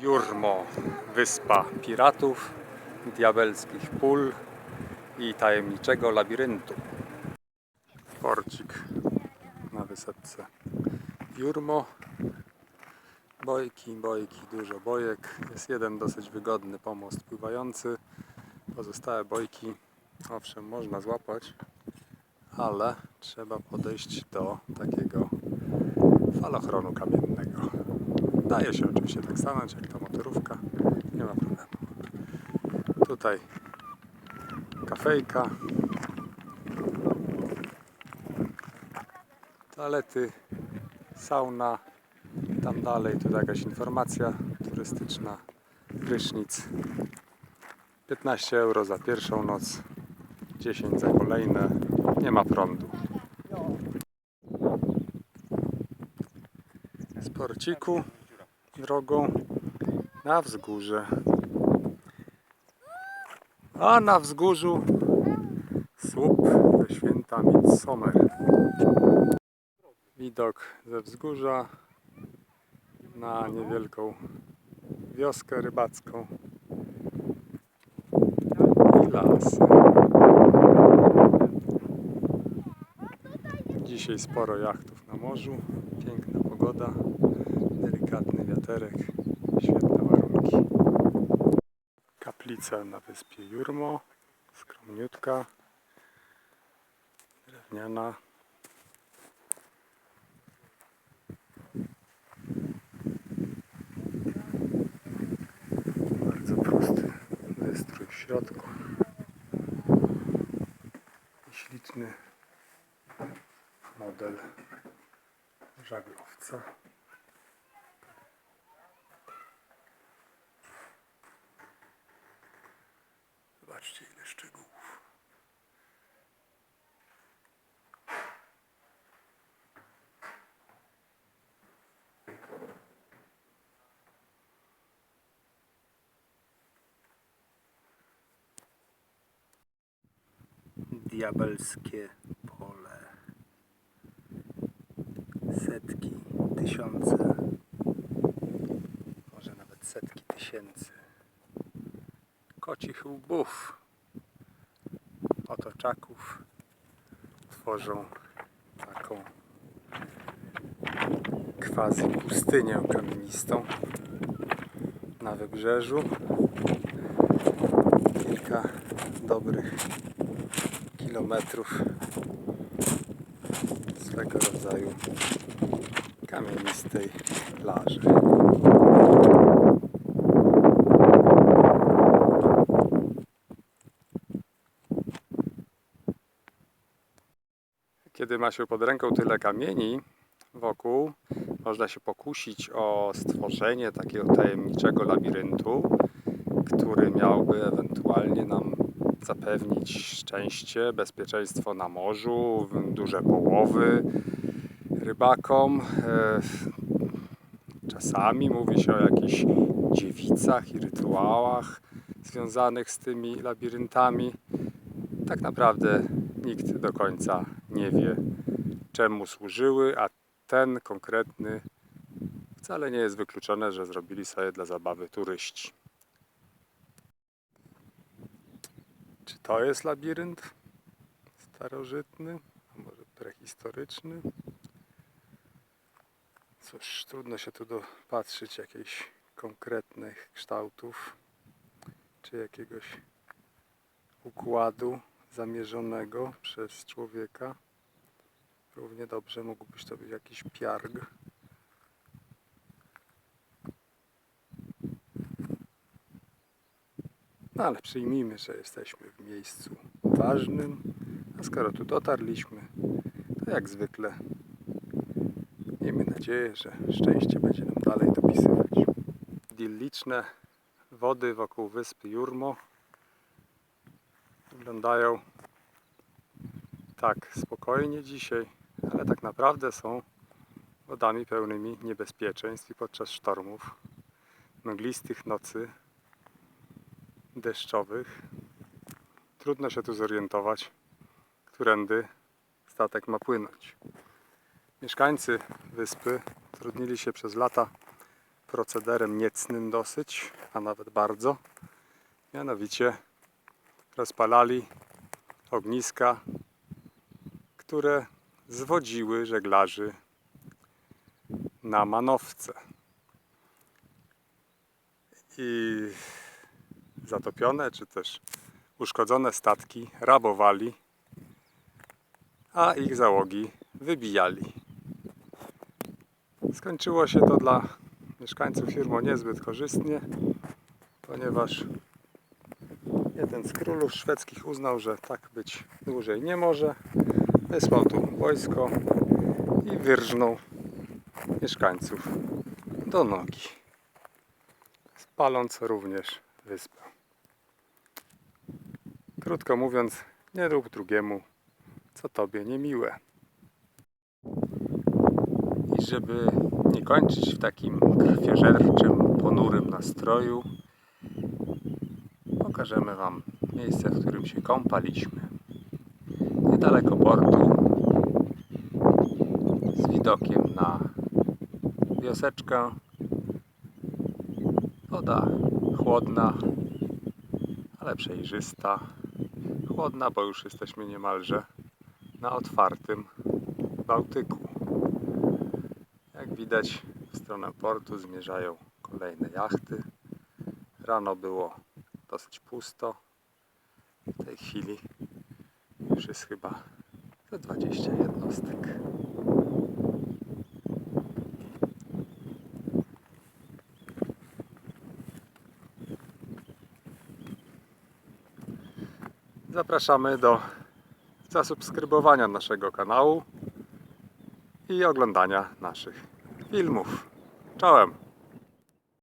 Jurmo, wyspa piratów, diabelskich pól i tajemniczego labiryntu. Porcik na wysepce Jurmo. Bojki, bojki, dużo bojek. Jest jeden dosyć wygodny pomost pływający. Pozostałe bojki, owszem, można złapać, ale trzeba podejść do takiego falochronu kamiennego. Daje się oczywiście tak stanąć jak ta motorówka, nie ma problemu. Tutaj kafejka, toalety, sauna, tam dalej tu jakaś informacja turystyczna, prysznic. 15 euro za pierwszą noc, 10 za kolejne, nie ma prądu. Z porciku drogą na wzgórze. A na wzgórzu słup ze święta Midsommer. Widok ze wzgórza na niewielką wioskę rybacką i las. Dzisiaj sporo jachtów na morzu, piękna pogoda, delikatny wiaterek, świetne warunki. Kaplica na wyspie Jurmo, skromniutka, drewniana. Bardzo prosty wystrój w środku. I śliczny model żaglowca. Zobaczcie ile szczegółów. diabelskie pole. Setki, tysiące, może nawet setki tysięcy kocich łbów otoczaków tworzą taką quasi pustynię kamienistą na wybrzeżu. Kilka dobrych kilometrów swego rodzaju kamienistej plaży. Kiedy ma się pod ręką tyle kamieni wokół, można się pokusić o stworzenie takiego tajemniczego labiryntu, który miałby ewentualnie nam zapewnić szczęście, bezpieczeństwo na morzu, duże połowy rybakom. E, Czasami mówi się o jakichś dziewicach i rytuałach związanych z tymi labiryntami. Tak naprawdę nikt do końca nie wie, czemu służyły, a ten konkretny wcale nie jest wykluczone, że zrobili sobie dla zabawy turyści. Czy to jest labirynt starożytny, a może prehistoryczny? Cóż, trudno się tu dopatrzyć jakichś konkretnych kształtów, czy jakiegoś układu zamierzonego przez człowieka. Równie dobrze mógłbyś to być jakiś piarg. No ale przyjmijmy, że jesteśmy w miejscu ważnym, a skoro tu dotarliśmy, to jak zwykle miejmy nadzieję, że szczęście będzie nam dalej dopisywać. Idylliczne wody wokół wyspy Jurmo wyglądają tak spokojnie dzisiaj, ale tak naprawdę są wodami pełnymi niebezpieczeństw i podczas sztormów, mglistych nocy, deszczowych. Trudno się tu zorientować, którędy statek ma płynąć. Mieszkańcy wyspy trudnili się przez lata procederem niecnym dosyć, a nawet bardzo. Mianowicie rozpalali ogniska, które zwodziły żeglarzy na manowce. I zatopione czy też uszkodzone statki rabowali, a ich załogi wybijali. Skończyło się to dla mieszkańców firmo niezbyt korzystnie, ponieważ jeden z królów szwedzkich uznał, że tak być dłużej nie może. Wysłał tu wojsko i wyrżnął mieszkańców do nogi, spaląc również wyspę. Krótko mówiąc, nie rób drugiemu, co tobie niemiłe. I żeby nie kończyć w takim krwiożerczym, ponurym nastroju, pokażemy Wam miejsce, w którym się kąpaliśmy. Niedaleko portu, z widokiem na wioseczkę. Woda chłodna, ale przejrzysta. Chłodna, bo już jesteśmy niemalże na otwartym Bałtyku. Jak widać, w stronę portu zmierzają kolejne jachty. Rano było dosyć pusto. W tej chwili już jest chyba ze 20 jednostek. Zapraszamy do zasubskrybowania naszego kanału i oglądania naszych filmów. Czołem!